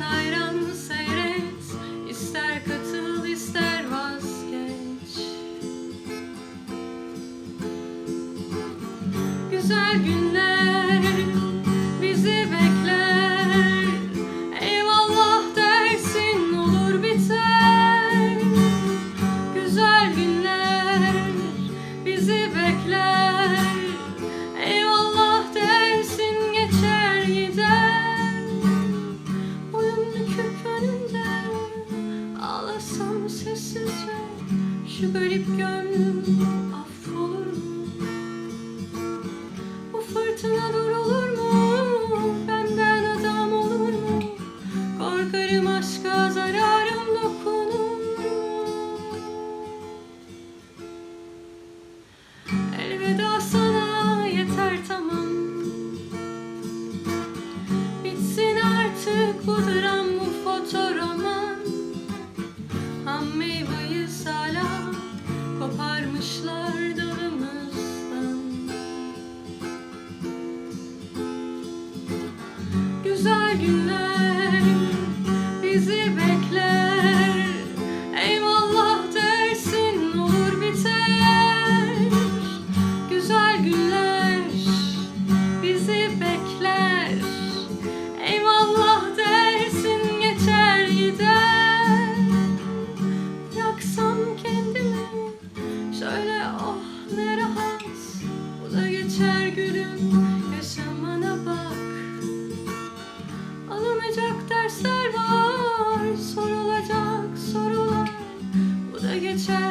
ayran seyret ister katıl ister vazgeç. Güzel günler. Sessizce Şu garip gönlüm affolur mu? Bu fırtına durulur mu? Benden adam olur mu? Korkarım aşka zararım dokunur mu? Elveda sana yeter tamam Bitsin artık bu dram Güzel future.